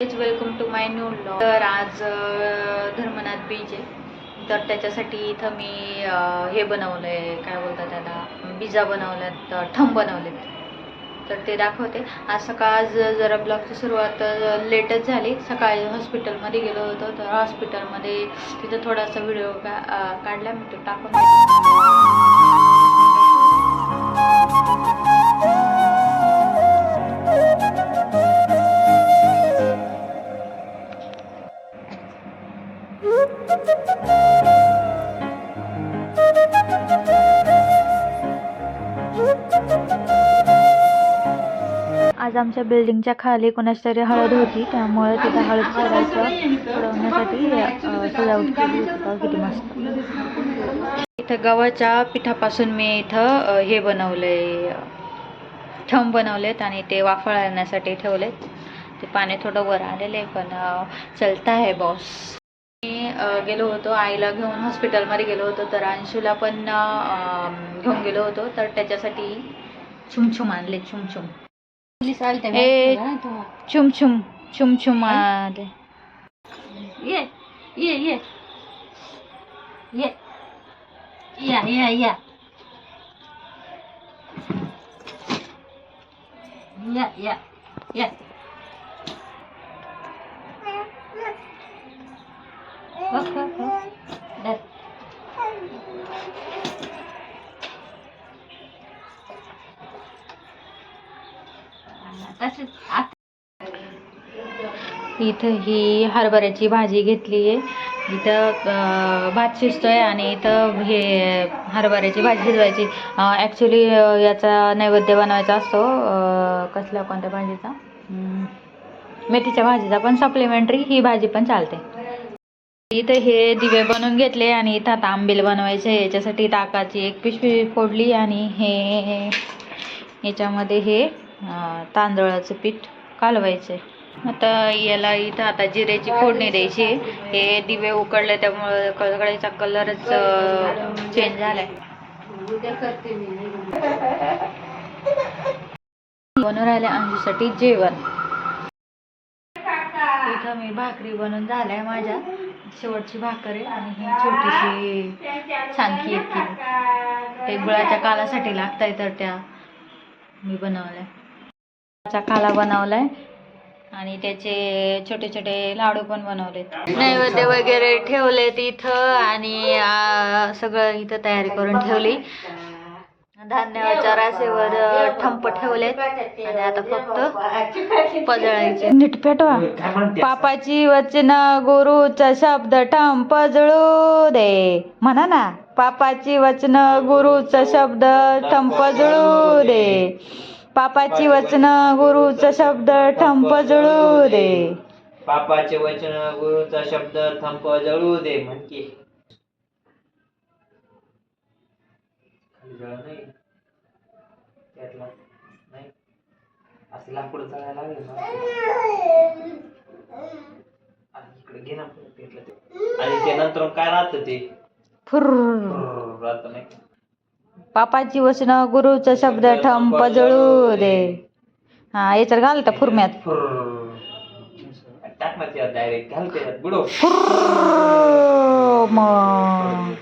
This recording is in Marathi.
Welcome to my new blog तर आज धर्मनाथ बीज आहे. तर त्याच्यासाठी इथं मी हे बनवलं आहे काय बोलतात त्याला बीजा बनवल्यात ठम बनवलेत. तर ते दाखवते. आज सकाळ आज जरा ब्लॉगची सुरुवात लेटच झाली. सकाळी हॉस्पिटलमध्ये गेलो होतो. तर हॉस्पिटलमध्ये तिथं थोडासा व्हिडिओ का काढला मी. तो टाकून आज आमच्या बिल्डिंगच्या खाली कोणाची तरी हळद होती त्यामुळे तिथं हळद सोडायचं सोडवण्यासाठी सजावट केली होती किती मस्त. इथं गव्हाच्या पिठापासून मी इथं हे बनवलंय थंब बनवलेत आणि ते वाफळण्यासाठी ठेवलेत. ते पाणी थोडं वर आलेलं आहे पण चलता आहे बॉस मी गेलो होतो आईला घेऊन हॉस्पिटलमध्ये गेलो होतो तर अंशूला पण घेऊन गेलो होतो. तर त्याच्यासाठी छुमछुम आणले छुमछुम ए छुमछुम छुमछुम आले ये ये ये। ये। या या या। या या या। तसेच आता इथं ही हरभऱ्याची भाजी घेतली आहे. इथं भात शिजतोय आणि इथं हे हरभऱ्याची भाजी शिजवायची. ॲक्च्युली याचा नैवेद्य बनवायचा असतो. कसल्या कोणत्या भाजीचा? मेथीच्या भाजीचा पण सप्लिमेंटरी ही भाजी पण चालते. इथं हे दिवे बनवून घेतले आणि इथं आता आंबील बनवायचे. याच्यासाठी ताकाची एक पिशवी फोडली आणि हे याच्यामध्ये हे तांदळाचं पीठ कालवायचे. आता याला इथं आता जिऱ्याची फोडणी द्यायची. हे दिवे उकडले त्यामुळं कळकळीचा कलरच चेंज झालाय. बनवून राहिले आमच्यासाठी जेवण. इथं मी भाकरी बनवून झालाय माझ्या. शेवटची भाकर आहे आणि ही छोटीशी छानकी एक ते गुळाच्या कालासाठी लागताय तर त्या मी बनवल्या. गुळाचा काला बनवलाय. आणि त्याचे छोटे छोटे लाडू पण बनवलेत. नैवेद्य वगैरे ठेवलेत इथं आणि सगळं इथं तयारी करून ठेवली. धान्याच्या राशीवर ठंप ठेवलेत. आणि आता फक्त पजळायचे. नीट पेटवा. पापाची वचन गुरुचा शब्द ठम पजळू दे. म्हणा ना पापाची वचन गुरुचा शब्द ठम पजळू दे. पापाची वचन गुरुचा शब्द ठम पजळू दे. पापाचे वचन गुरुचा शब्द थंप जळू दे म्हणकी. जळ असं लाकूड लागेल इकडे घे ना. आणि ते नंतर काय राहतं ते? फुर्र. राहत नाही पापाची वचन गुरुचा शब्द ठम पजळू दे हा याच्यात घालता फुरम्यात. टाक डायरेक्ट घाल फुर्र. मग.